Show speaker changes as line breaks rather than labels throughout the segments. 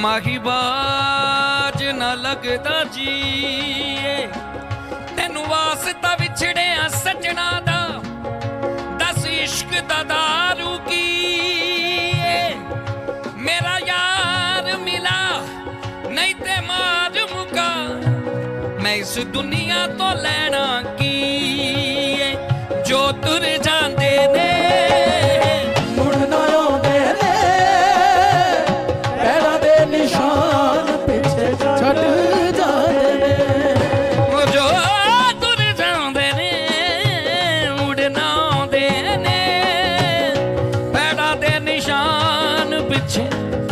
ਮਾਹੀਬਾਜ ਨਾ ਲੱਗਦਾ ਜੀ ਤੈਨੂੰ ਵਾਸਤਾ ਵਿਛੜਿਆ ਸੱਜਣਾ ਦਾ, ਦਸ ਇਸ਼ਕ ਦਾ ਦਾਰੂ ਕੀ ਮੇਰਾ ਯਾਰ ਮਿਲਾ, ਨਹੀਂ ਤੇ ਮਾਰ ਮੁਕਾ। ਮੈਂ ਇਸ ਦੁਨੀਆ ਤੋਂ ਲੈਣਾ ਕੀ ਜੋ ਤੁਰ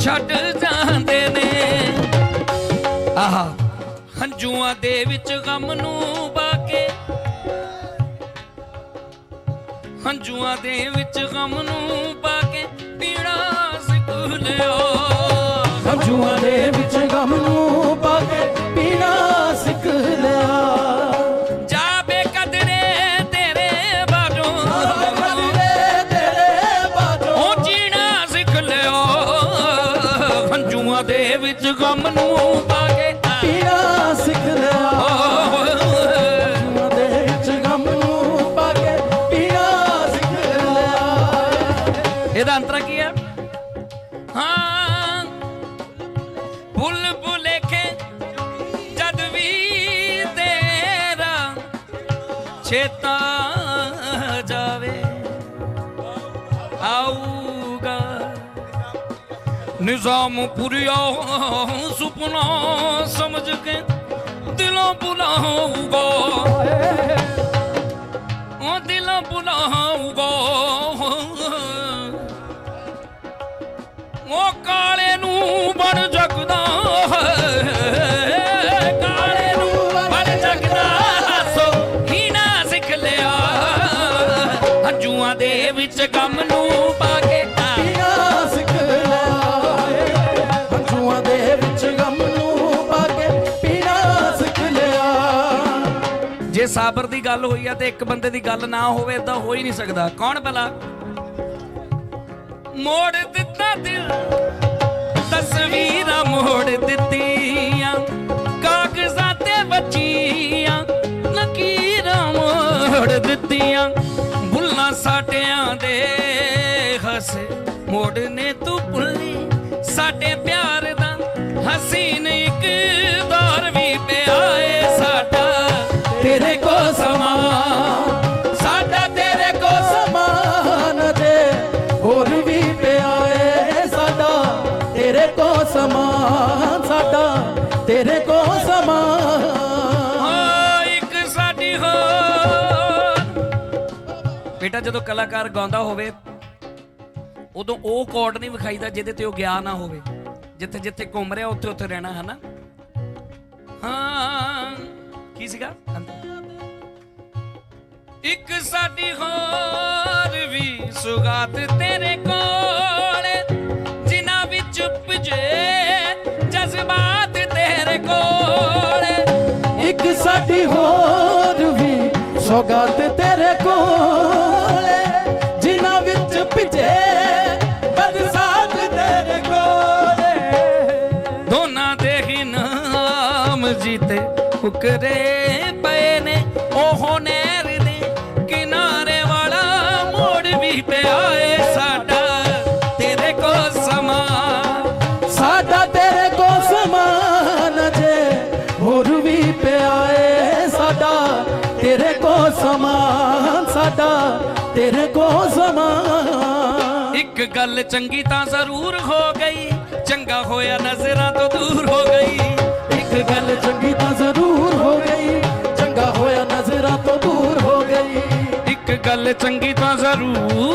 ਛੱਡ ਜਾਂਦੇ ਨੇ।
ਆਹਾ। ਹੰਝੂਆਂ ਦੇ ਵਿੱਚ ਗਮ ਨੂੰ ਬਾਕੇ ਹੰਝੂਆਂ ਦੇ ਵਿੱਚ ਗਮ ਨੂੰ ਪਾ ਕੇ ਪੀੜਾ ਸਿੱਖ ਲਿਓ।
ਹੰਝੂਆਂ ਦੇ ਵਿੱਚ
ਵਿੱਚ ਗਮ ਨੂੰ ਪਾ ਕੇ
ਪੀਣਾ ਸਿੱਖ ਲਿਆ।
ਓ,
ਹੰਝੂਆਂ ਦੇ ਵਿੱਚ ਗਮ ਨੂੰ ਪਾ ਕੇ ਪੀਣਾ ਸਿੱਖ ਲਿਆ।
ਇਹਦਾ ਅੰਤਰਾ ਕੀ ਹੈ? ਹਾਂ। ਭੁੱਲ ਭੁਲੇਖੇ ਜਦ ਵੀ ਤੇਰਾ ਚੇਤਾ ਜਾਵੇ। ਨਿਜ਼ਾਮ ਪੁਰਿਆ ਸੁਪਨਾ ਸਮਝ ਕੇ ਦਿਲੋਂ ਬੁਲਾਊਗਾ। ਉਹ ਦਿਲੋਂ ਬੁਲਾਊਗਾ। ਉਹ ਕਾਲੇ ਨੂੰ ਬਣ ਜਗਦਾ ਕਾਲੇ ਨੂੰ ਬਣ ਜਗਦਾ ਸੋ ਹੀ ਸਿੱਖ ਲਿਆ। ਹੰਝੂਆਂ ਦੇ ਵਿੱਚ ਗਮ ਨੂੰ ਸਾਬਰ ਦੀ ਗੱਲ ਹੋਈ ਆ ਤੇ ਇੱਕ ਬੰਦੇ ਦੀ ਗੱਲ ਨਾ ਹੋਵੇ ਤਾਂ ਹੋ ਹੀ ਨਹੀਂ ਸਕਦਾ। ਕੌਣ ਭਲਾ? ਮੋੜ ਦਿੱਤਾ ਦਿਲ, ਤਸਵੀਰਾਂ ਮੋੜ ਦਿੱਤੀਆਂ, ਕਾਗਜ਼ਾਂ ਤੇ ਬੱਚੀਆਂ, ਲਕੀਰਾਂ ਮੋੜ ਦਿੱਤੀਆਂ। ਬੁੱਲਾਂ ਸਾਟਿਆਂ ਦੇ ਹੱਸੇ ਮੋੜ ਨੇ ਤੂੰ ਭੁੱਲੀ, ਸਾਡੇ ਪਿਆਰ ਦਾ ਹਸੀਨ ਇੱਕ ਸਾਡਾ, ਤੇਰੇ ਕੋ
ਸਮਾਨ
ਇੱਕ ਸਾਡੀ ਹੋਰ। ਬੇਟਾ, ਜਦੋਂ ਕਲਾਕਾਰ ਗਾਉਂਦਾ ਹੋਵੇ, ਉਦੋਂ ਉਹ ਕੋਡ ਨਹੀਂ ਵਿਖਾਈਦਾ ਜਿਹਦੇ ਤੇ ਉਹ ਗਿਆ ਨਾ ਹੋਵੇ। ਜਿੱਥੇ ਜਿੱਥੇ ਘੁੰਮ ਰਿਹਾ, ਉੱਥੇ ਉੱਥੇ ਰਹਿਣਾ ਹੈ ਨਾ ਹਾਂ, ਕੀ ਸੀਗਾ? ਇੱਕ ਸਾਡੀ ਹੋਰ ਵੀ ਸੁਗਾਤ ਤੇਰੇ ਕੋਲ।
ਸਾਡੀ ਹੋਰ ਵੀ ਸੌਗਾਤ ਤੇਰੇ ਕੋਲ, ਜਿਨ੍ਹਾਂ ਵਿੱਚ ਭਿਜੇ ਬਰਸਾਤ ਤੇਰੇ ਕੋਲ।
ਦੋਨਾਂ ਦੇ ਹੀ ਨਾਮ ਜੀਤੇ ਫੁਕਰੇ
ਸਮਾਨ ਸਾਡਾ ਤੇਰੇ ਕੋ ਸਮਾਨ।
ਇੱਕ ਗੱਲ ਚੰਗੀ ਤਾਂ ਜ਼ਰੂਰ ਹੋ ਗਈ ਚੰਗਾ ਹੋਇਆ ਨਜ਼ਰਾਂ ਤੋਂ ਦੂਰ ਹੋ ਗਈ।
ਇੱਕ ਗੱਲ ਚੰਗੀ ਤਾਂ ਜ਼ਰੂਰ ਹੋ ਗਈ ਚੰਗਾ ਹੋਇਆ ਨਜ਼ਰਾਂ ਤੋਂ ਦੂਰ ਹੋ ਗਈ।
ਇੱਕ ਗੱਲ ਚੰਗੀ ਤਾਂ ਜ਼ਰੂਰ